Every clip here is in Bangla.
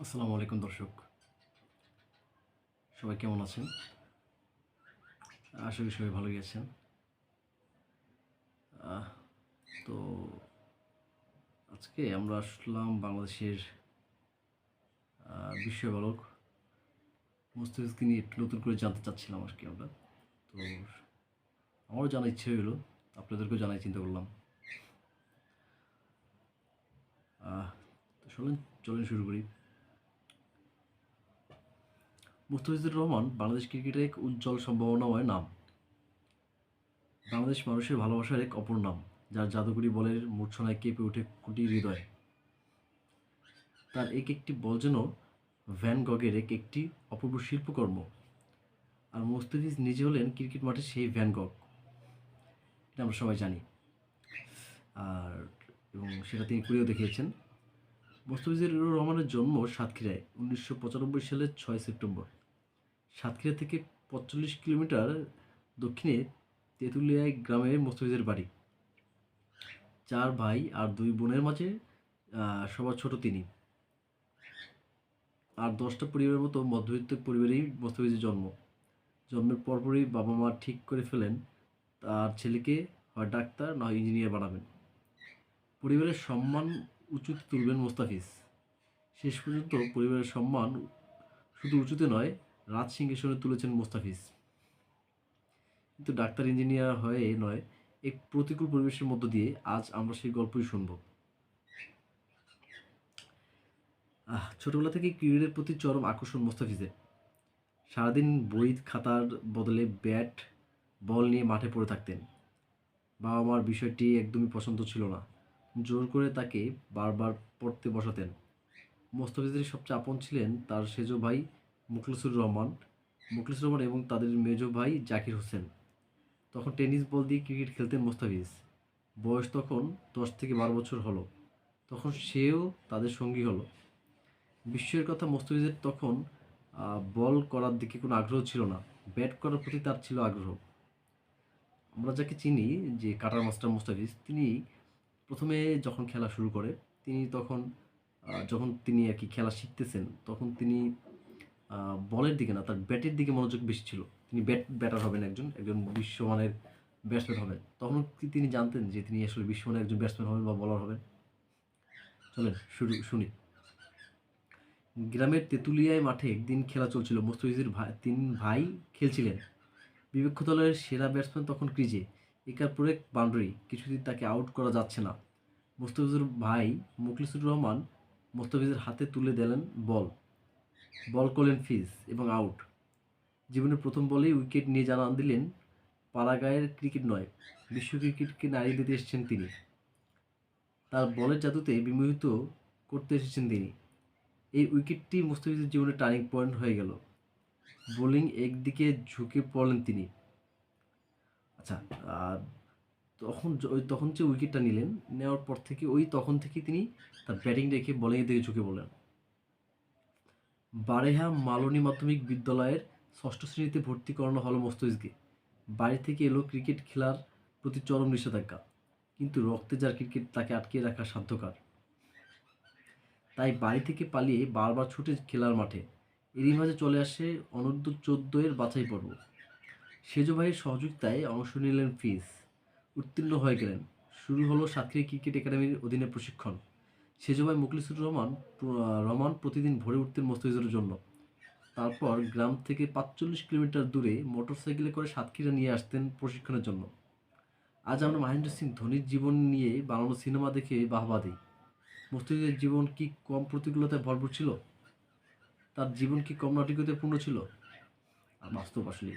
আসসালামু আলাইকুম দর্শক। সবাই কেমন আছেন? আশা করি সবাই ভালোই আছেন। তো আজকে আমরা আসলাম বাংলাদেশের বিশ্ববালক মুস্তাফিজকে নিয়ে একটু নতুন করে জানতে চাচ্ছিলাম আর কি আমরা। তো আমারও জানার ইচ্ছে হলো আপনাদেরকেও জানাই চিন্তা করলাম। চলেন চলেন শুরু করি। মুস্তাফিজুর রহমান, বাংলাদেশ ক্রিকেটের এক উজ্জ্বল সম্ভাবনাময় নাম। বাংলাদেশ মানুষের ভালোবাসার এক অপর নাম, যার জাদুকরি বলের মূর্ছনায় কেঁপে ওঠে কোটি হৃদয়। তার এক একটি বল যেন ভ্যান গগের এক একটি অপূর্ব শিল্পকর্ম। আর মুস্তাফিজ নিজে হলেন ক্রিকেট মাঠে সেই ভ্যান গগ। এটা আমরা সবাই জানি। আর, এবং সেটা তিনি করেও দেখিয়েছেন। মোস্তাফিজুর রহমানের জন্ম সাতক্ষীরায়, উনিশশো পঁচানব্বই সালের ছয় সেপ্টেম্বর। সাতক্ষীরা থেকে পঁয়তাল্লিশ কিলোমিটার দক্ষিণে তেঁতুলিয়ায় গ্রামে মোস্তাফিজের বাড়ি। চার ভাই আর দুই বোনের মাঝে সবার ছোট তিনি। আর দশটা পরিবারের মতো মধ্যবিত্ত পরিবারেই মোস্তাফিজের জন্ম। জন্মের পরপরই বাবা মা ঠিক করে ফেলেন, তার ছেলেকে হয় ডাক্তার নয় ইঞ্জিনিয়ার বানাবেন। পরিবারের সম্মান উঁচুতে তুলবেন মোস্তাফিজ। শেষ পর্যন্ত পরিবারের সম্মান শুধু উঁচুতে নয় রাজ সিংহাসনে তুলেছেন মোস্তাফিজ। কিন্তু ডাক্তার, ইঞ্জিনিয়ার হয়ে নয়, এক প্রতিকূল পরিবেশের মধ্য দিয়ে আজ আমরা সেই গল্পই শুনব। ছোটবেলা থেকে ক্রিকেটের প্রতি চরম আকর্ষণ মোস্তাফিজের। সারাদিন বই খাতার বদলে ব্যাট, বল নিয়ে মাঠে পড়ে থাকতেন। বাবা মার বিষয়টি একদমই পছন্দ ছিল না। জোর করে তাকে বারবার পড়তে বসাতেন। মোস্তাফিজের সবচেয়ে আপন ছিলেন তার সেজ ভাই মুখলিসুর রহমান মুখলিসুর রহমান এবং তাদের মেজ ভাই জাকির হোসেন। তখন টেনিস বল দিয়ে ক্রিকেট খেলতেন মোস্তাফিজ। বয়স তখন দশ থেকে বারো বছর হলো। তখন সেও তাদের সঙ্গী হলো। বিশ্বের কথা, মোস্তাফিজের তখন বল করার দিকে কোনো আগ্রহ ছিল না। ব্যাট করার প্রতি তার ছিল আগ্রহ। আমরা যাকে চিনি, যে কাটার মাস্টার মোস্তাফিজ, তিনি প্রথমে যখন খেলা শুরু করে, তিনি তখন যখন তিনি আর কি খেলা শিখতেছেন, তখন তিনি বলের দিকে না, তার ব্যাটের দিকে মনোযোগ বেশি ছিল। তিনি ব্যাট, ব্যাটার হবেন একজন একজন বিশ্বমানের ব্যাটসম্যান হবেন। তখন তিনি জানতেন যে তিনি আসলে বিশ্বমানের একজন ব্যাটসম্যান হবেন বা বলার হবেন? চলেন, শুরু, শুনি। গ্রামের তেঁতুলিয়ায় মাঠে একদিন খেলা চলছিল। মোস্তাফিজের ভাই তিন ভাই খেলছিলেন। বিপক্ষ দলের সেরা ব্যাটসম্যান তখন ক্রিজে। একার পরে বাউন্ডারি, কিছুদিন তাকে আউট করা যাচ্ছে না। মোস্তাফিজুর ভাই মুখলিসুর রহমান মোস্তাফিজের হাতে তুলে দিলেন বল। বল করলেন ফিজ এবং আউট। জীবনের প্রথম বলেই উইকেট নিয়ে জানান দিলেন পাড়াগাঁয়ের ক্রিকেট নয়, বিশ্ব ক্রিকেটকে নাড়িয়ে দিতে এসেছেন তিনি। তার বলের জাদুতে বিমোহিত করতে এসেছেন তিনি। এই উইকেটটি মুস্তাফিজের জীবনের টার্নিং পয়েন্ট হয়ে গেল। বোলিং একদিকে ঝুঁকে পড়লেন তিনি। আচ্ছা তখন তখন যে উইকেটটা নিলেন, নেওয়ার পর থেকে, ওই তখন থেকে তিনি তার ব্যাটিং রেখে বলিংয়ের দিকে ঝুঁকে পড়লেন। বারেহা মালনী মাধ্যমিক বিদ্যালয়ের ষষ্ঠ শ্রেণীতে ভর্তি করানো হলো মোস্তাফিজকে বাড়ি থেকে এলো ক্রিকেট খেলার প্রতি চরম নিষেধাজ্ঞা। কিন্তু রক্তে যার ক্রিকেট, তাকে আটকে রাখা সাধ্যকার। তাই বাড়ি থেকে পালিয়ে বারবার ছুটে খেলার মাঠে। এরই মাঝে চলে আসে অনূর্ধ্ব চোদ্দ এর বাছাই পর্ব। সেজ ভাইয়ের সহযোগিতায় অংশ নিলেন ফিজ। উত্তীর্ণ হয়ে গেলেন। শুরু হলো সাতক্ষীরা ক্রিকেট একাডেমির অধীনে প্রশিক্ষণ। সেজ ভাই মুখলিসুর রহমান রহমান প্রতিদিন ভরে উঠতেন মোস্তাফিজের জন্য। তারপর গ্রাম থেকে পাঁচচল্লিশ কিলোমিটার দূরে মোটরসাইকেলে করে সাতক্ষীরা নিয়ে আসতেন প্রশিক্ষণের জন্য। আজ আমরা মহেন্দ্র সিং ধোনির জীবন নিয়ে বানানো সিনেমা দেখে বাহবা দিই মুস্তাফিজের জীবন কি কম প্রতিকূলতায় ভরপুর ছিল? তার জীবন কি কম নাটকীয়তায় পূর্ণ ছিল? আর বাস্তব আসলে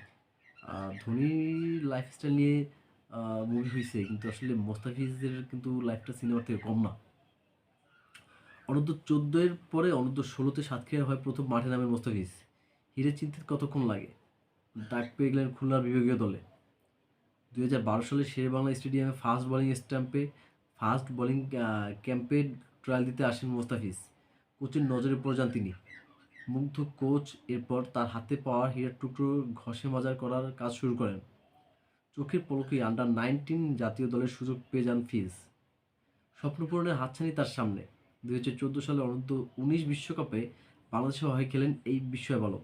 ধোনির লাইফস্টাইল নিয়ে মুভি হয়েছে কিন্তু আসলে মোস্তাফিজের কিন্তু লাইফটা সিনেমার থেকে কম না। অনূর্ধ্ব চোদ্দ এর পরে অনূর্ধ্ব ষোলোতে সাতক্ষীরা হয় প্রথম মাঠে নামে মোস্তাফিজ হিরে চিন্তিত কতক্ষণ লাগে? ডাক পেয়ে গেলেন খুলনার বিভাগীয় দলে। দুই হাজার বারো সালে শেরে বাংলা স্টেডিয়ামে ফাস্ট বোলিং স্ট্যাম্পে, ফাস্ট বোলিং ক্যাম্পে ট্রায়াল দিতে আসেন মোস্তাফিজ কোচের নজরে পড়ে যান তিনি। মুগ্ধ কোচ এরপর তার হাতে পাওয়া হীরার টুকরো ঘষে মাজার করার কাজ শুরু করেন। চোখের পলকে আন্ডার নাইনটিন জাতীয় দলের সুযোগ পেয়ে যান ফিজ। স্বপ্নপূরণের হাতছানি তার সামনে। দুই হাজার চোদ্দ সালে অনন্ত উনিশ বিশ্বকাপে বাংলাদেশের হয়ে খেলেন এই বিস্ময় বালক।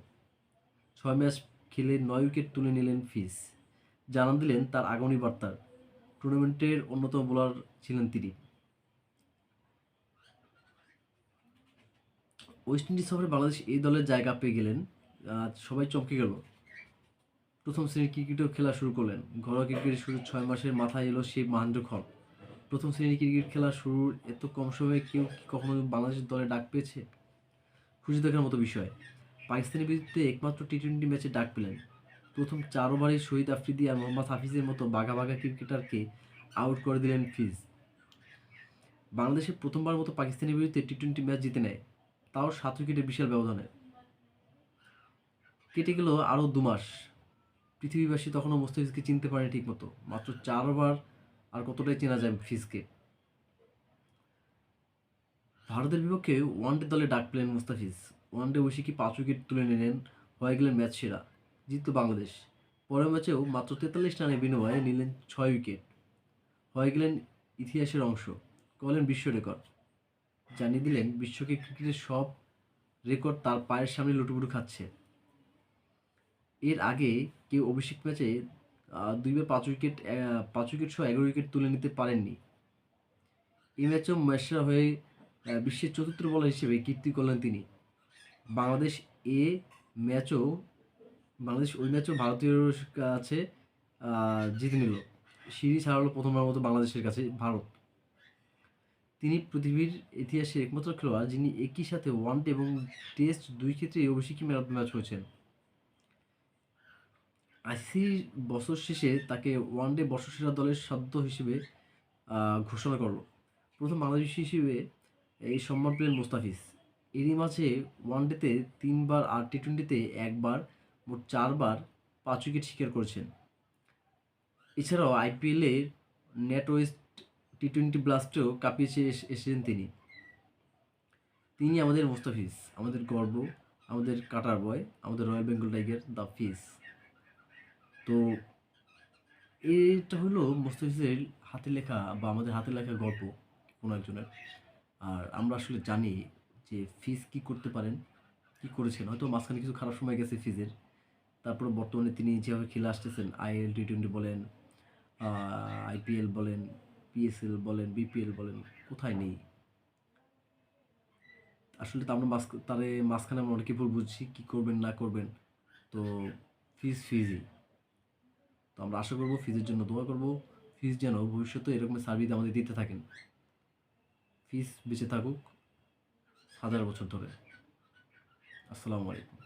ছয় ম্যাচ খেলে নয় উইকেট তুলে নিলেন ফিস জানান দিলেন তার আগামী বার্তার। টুর্নামেন্টের অন্যতম বোলার ছিলেন তিনি। ওয়েস্ট ইন্ডিজ সফরে বাংলাদেশ এই দলের জায়গা পেয়ে গেলেন। সবাই চমকে গেল। প্রথম শ্রেণির ক্রিকেটও খেলা শুরু করলেন। ঘরোয়া ক্রিকেটের শুরু ছয় মাসের মাথায় এলো সেই মহেন্দ্র খন প্রথম শ্রেণির ক্রিকেট খেলা শুরুর এত কম সময়ে কেউ কখনো বাংলাদেশ দলে ডাক পেয়েছে? খুশি দেখার মতো বিষয়। পাকিস্তানের বিরুদ্ধে একমাত্র টি টোয়েন্টি ম্যাচে ডাক পেলেন। প্রথম চার ওভারে শহীদ আফ্রিদি আর মোহাম্মদ হাফিজের মতো বাঘা বাঘা ক্রিকেটারকে আউট করে দিলেন ফিজ। বাংলাদেশের প্রথমবার মতো পাকিস্তানের বিরুদ্ধে টি টোয়েন্টি ম্যাচ জিতে নেয়। তাও সাত উইকেটে বিশাল ব্যবধানে। কেটে গেল আরও দু মাস। পৃথিবীবাসী তখনও মোস্তাফিজকে চিনতে পারেনি ঠিকমতো। মাত্র চার ওভার আর কতটাই চেনা যায় ফিজকে। ভারতের বিপক্ষে ওয়ানডে দলে ডাক পেলেন মুস্তাফিজ। ওয়ানডে বসে কি পাঁচ উইকেট তুলে নিলেন? হয়ে গেলেন ম্যাচ সেরা। জিতল বাংলাদেশ। পরের ম্যাচেও মাত্র তেতাল্লিশ রানে বিনিময়ে নিলেন ছয় উইকেট হয়ে গেলেন ইতিহাসের অংশ। করলেন বিশ্ব রেকর্ড জানিয়ে দিলেন, বিশ্বকে ক্রিকেটের সব রেকর্ড তার পায়ের সামনে লুটুপুটু খাচ্ছে। এর আগে কেউ অভিষেক ম্যাচে দুইবার পাঁচ উইকেট পাঁচ উইকেট সহ এগারো উইকেট তুলে নিতে পারেননি। এই ম্যাচেও ম্যাচরা হয়ে বিশ্বের চতুর্থ বলার হিসেবে কীর্তি করলেন তিনি। বাংলাদেশ এ ম্যাচও, বাংলাদেশ ওই ম্যাচও ভারতীয় কাছে জিতে নিল। সিরিজ হারালো প্রথমবার মতো বাংলাদেশের কাছে, ভারত। তিনি পৃথিবীর ইতিহাসে একমাত্র খেলোয়াড় যিনি একই সাথে ওয়ানডে এবং টেস্ট দুই ক্ষেত্রেই অভিষেকী ম্যান অফ দ্য ম্যাচ হয়েছেন। আইসিসি বছর শেষে তাকে ওয়ানডে বর্ষসেরা দলের সদ্য হিসেবে ঘোষণা করল। প্রথম বাংলাদেশি হিসেবে এই সম্মান পেলেন মুস্তাফিজ। এরই মাঝে ওয়ানডেতে তিনবার আর টি টোয়েন্টিতে একবার মোট চারবার পাঁচ উইকেট শিকার করেছেন। এছাড়াও আইপিএলে নেট ওয়েস্ট টি টোয়েন্টি ব্লাস্টেও কাঁপিয়েছে এস- এসেছেন তিনি। তিনি আমাদের মুস্তাফিজ, আমাদের গর্ব, আমাদের কাটার বয় আমাদের royal Bengal tiger the Fizz তো এটা হলো মুস্তাফিজের হাতে লেখা বা আমাদের হাতে লেখা গল্প কোনো একজনের। আর আমরা আসলে জানি যে ফিজ কি করতে পারেন, কি করেছেন। হয়তো মাঝখানে কিছু খারাপ সময় গেছে ফিজের। তারপর বর্তমানে তিনি যেভাবে খেলে আসতেছেন, আইএল টি টোয়েন্টি বলেন আইপিএল বলেন পিএসএল বলেন বিপিএল বলেন, কোথায় নেই? আসলে তো আমরা মাঝ, তারে মাঝখানে আমরা অনেকে ভুল বুঝছি, কী করবেন, না করবেন। তো ফিজ ফিজই। তো আমরা আশা করব ফিজের জন্য দোয়া করব। ফিজ যেন ভবিষ্যতে এরকম সার্ভিস আমাদের দিতে থাকেন। ফিজ বেঁচে থাকুক। হাজার বছর ধরে। আসসালামু আলাইকুম।